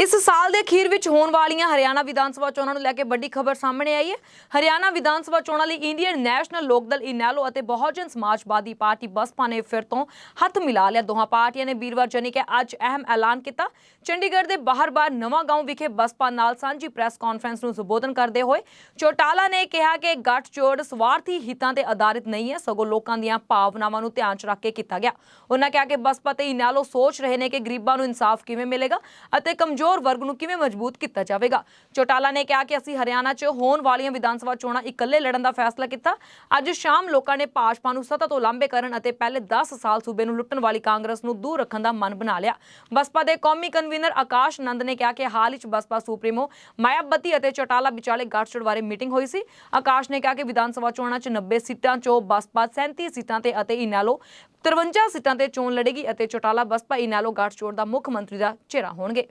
ਇਸ ਸਾਲ ਦੇ ਅਖੀਰ ਵਿੱਚ ਹੋਣ ਵਾਲੀਆਂ ਹਰਿਆਣਾ ਵਿਧਾਨ ਸਭਾ ਚੋਣਾਂ ਨੂੰ ਲੈ ਕੇ ਵੱਡੀ ਖਬਰ ਸਾਹਮਣੇ ਆਈ ਹੈ। ਹਰਿਆਣਾ ਵਿਧਾਨ ਸਭਾ ਚੋਣਾਂ ਲਈ ਇੰਡੀਅਨ ਨੈਸ਼ਨਲ ਲੋਕਦਲ ਇਨੈਲੋ ਅਤੇ ਬਹੁਜਨ ਸਮਾਜਵਾਦੀ ਪਾਰਟੀ ਬਸਪਾ ਨੇ ਫਿਰ ਤੋਂ ਹੱਥ ਮਿਲਾ ਲਿਆ। ਦੋਹਾਂ ਪਾਰਟੀਆਂ ਨੇ ਵੀਰਵਾਰ ਜਾਨੀ ਕਿ ਅੱਜ ਅਹਿਮ ਐਲਾਨ ਕੀਤਾ। ਚੰਡੀਗੜ੍ਹ ਦੇ ਬਾਹਰ-ਬਾਹਰ ਨਵਾਂ ਗਾਉਂ ਵਿਖੇ ਬਸਪਾ ਨਾਲ ਸਾਂਝੀ ਪ੍ਰੈਸ ਕਾਨਫਰੰਸ ਨੂੰ ਸੰਬੋਧਨ ਕਰਦੇ ਹੋਏ ਚੋਟਾਲਾ ਨੇ ਕਿਹਾ ਕਿ ਗੱਠਜੋੜ ਸਵਾਰਥੀ ਹਿੱਤਾਂ ਤੇ ਆਧਾਰਿਤ ਨਹੀਂ ਹੈ, ਸਗੋਂ ਲੋਕਾਂ ਦੀਆਂ ਭਾਵਨਾਵਾਂ ਨੂੰ ਧਿਆਨ 'ਚ ਰੱਖ ਕੇ ਕੀਤਾ ਗਿਆ। ਉਹਨਾਂ ਕਿਹਾ ਕਿ ਬਸਪਾ ਤੇ ਇਨੈਲੋ ਸੋਚ ਰਹੇ ਨੇ ਕਿ ਗਰੀਬਾਂ ਨੂੰ ਇਨਸਾਫ ਕਿਵੇਂ ਮਿਲੇਗਾ ਅਤੇ ਕਮਜ਼ੋਰ ਵਰਗ ਨੂੰ ਕਿਵੇਂ ਮਜ਼ਬੂਤ ਕੀਤਾ ਜਾਵੇਗਾ? ਚੋਟਾਲਾ ਨੇ ਕਿਹਾ ਕਿ ਅਸੀਂ ਹਰਿਆਣਾ 'ਚ ਹੋਣ ਵਾਲੀਆਂ ਵਿਧਾਨ ਸਭਾ ਚੋਣਾਂ ਇਕੱਲੇ ਲੜਨ ਦਾ ਫੈਸਲਾ ਕੀਤਾ। ਅੱਜ ਸ਼ਾਮ ਲੋਕਾਂ ਨੇ ਭਾਜਪਾ ਨੂੰ ਸੱਤਾ ਤੋਂ ਲਾਂਬੇ ਕਰਨ ਅਤੇ ਪਹਿਲੇ 10 ਸਾਲ ਸੂਬੇ ਨੂੰ ਲੁੱਟਣ ਵਾਲੀ ਕਾਂਗਰਸ ਨੂੰ ਦੂਰ ਰੱਖਣ ਦਾ ਮਨ ਬਣਾ ਲਿਆ। ਬਸਪਾ ਦੇ ਕੌਮੀ ਕਨਵੀਨਰ ਆਕਾਸ਼ ਨੰਦ ਨੇ ਕਿਹਾ ਕਿ ਹਾਲ ਹੀ ਬਸਪਾ ਸੁਪਰੀਮੋ ਮਾਇਆਵਤੀ ਅਤੇ ਚੋਟਾਲਾ ਵਿਚਾਲੇ ਗੱਠਜੋੜ ਬਾਰੇ ਮੀਟਿੰਗ ਹੋਈ ਸੀ। ਆਕਾਸ਼ ਨੇ ਕਿਹਾ ਕਿ ਵਿਧਾਨ ਸਭਾ ਚੋਣਾਂ 'ਚ 90 ਸੀਟਾਂ 'ਚੋਂ ਬਸਪਾ 37 ਸੀਟਾਂ ਤੇ ਅਤੇ ਇਨੈਲੋ 53 ਸੀਟਾਂ ਤੇ ਚੋਣ ਲੜੇਗੀ ਅਤੇ ਚੋਟਾਲਾ ਬਸਪਾ ਇਨੈਲੋ ਗੱਠਜੋੜ ਦਾ ਮੁੱਖ ਮੰਤਰੀ ਦਾ ਚਿਹਰਾ ਹੋਣਗੇ।